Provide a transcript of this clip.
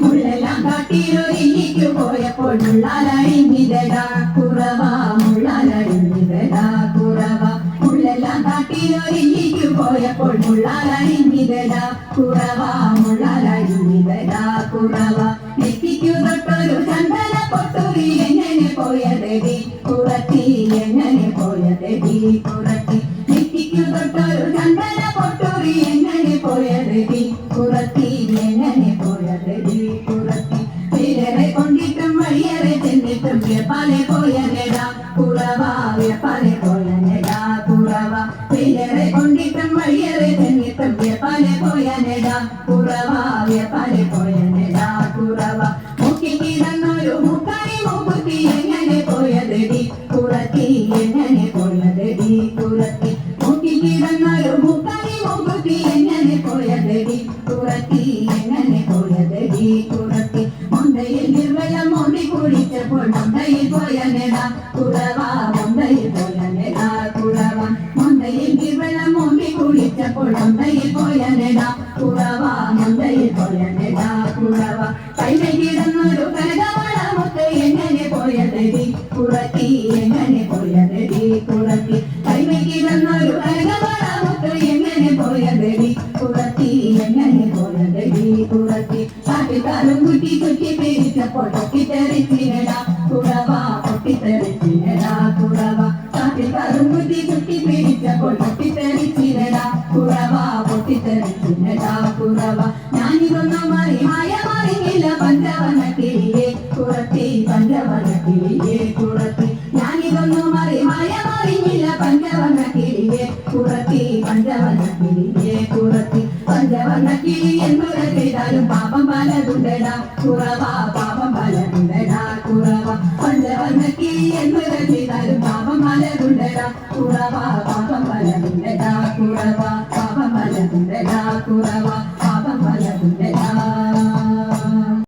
മുള്ളെല്ലാം കാട്ടിലൊരിക്കു പോയപ്പോൾ മുള്ളാലഴിഞ്ഞിതടാ കുറവാ മുള്ളാലഴിഞ്ഞിതടാ മുള്ളാലഴിഞ്ഞിതടാ കുറവാ മുള്ളാലഴിഞ്ഞിതടാ കുറവാ. നെറ്റിക്കു തൊട്ടൊരു ചന്ദന പൊട്ടുറി എങ്ങനെ പോയതെടി? കുറത്തി എങ്ങനെ പോയതെടി? കുറത്തി നെറ്റിക്കു തൊട്ടൊരു ചന്ദന പൊട്ടുറി എങ്ങനെ പോയതെടി? കുറത്തി എങ്ങനെ പോയതെടി? കുറത്തി പേരെ കൊണ്ടിട്ടും വഴിയറെ ചെന്നിട്ടും വ്യാപാരെ പോയനെടാ കുറവാ വ്യാപാരെ പോയനെടാ വ്യാപാരെ പോയനെടാ കുറവാ വ്യാപാരെ പോയനെടാ കുറവാ. മുക്കി കിടന്നൊരു മുക്കാരി മുക്കുത്തി എങ്ങനെ പോയതെടി? കുറത്തി എങ്ങനെ പോയതടി? കുറത്തി മുക്കി കിടന്നൊരു മുക്കാരി മുക്കുത്തി എങ്ങനെ പോയതെടി? കുറത്തി എങ്ങനെ പോയതടി? കുറത്തി മുന്തയിൽ നിർവലം മോണി കുടിച്ചപ്പോൾ മുന്തയിൽ പോയനെടാ കുറവാ മുന്തയിൽ മോണ്ടി കുടിച്ചപ്പോൾ പോയനെടാ കുറവാ മുന്തയിൽ പോയനെടാ കുറവാ കൈമ കിടന്നൊരു കനകവള മുത്ത് എങ്ങനെ പോയതെടി കുറത്തി എങ്ങനെ പോയതെടി കുറത്തി കൈമ കിടന്നൊരു കനകവള മുത്ത് എങ്ങനെ പോയതെടി കുറത്തി എങ്ങനെ പോയതെടി കുറത്തി കാട്ടുകാരും കുട്ടി കുട്ടി പിരിച്ചപ്പോൾ പൊട്ടിത്തെറിച്ചിനടാ കുറവാ ഞാനിതൊന്നും മാറി മറിഞ്ഞില്ല മാറിയില്ല പഞ്ചവന കിളിയെ കുറത്തി പഞ്ചവന കിളിയെ കുറത്തി ഞാനിതൊന്നും മാറി മറിഞ്ഞില്ല മാറിയില്ല പഞ്ചവന കിളിയെ കുറത്തി പഞ്ചവന കിളിയെ കുറത്തി പഞ്ചവന കിളി എന്തൊരു ചെയ്താലും പാപം പലതുണ്ടടാ. കുറവാ പാപം പലതുണ്ടടാ. കുറവാ. പഞ്ചവന കിളി എന്തൊരു പാപം പലതുണ്ടടാ. കുറവാ പാപം പലതുണ്ടടാ. കുറവാ. പാപം പലതുണ്ടടാ കുറവാ പാപം പലതുണ്ടടാ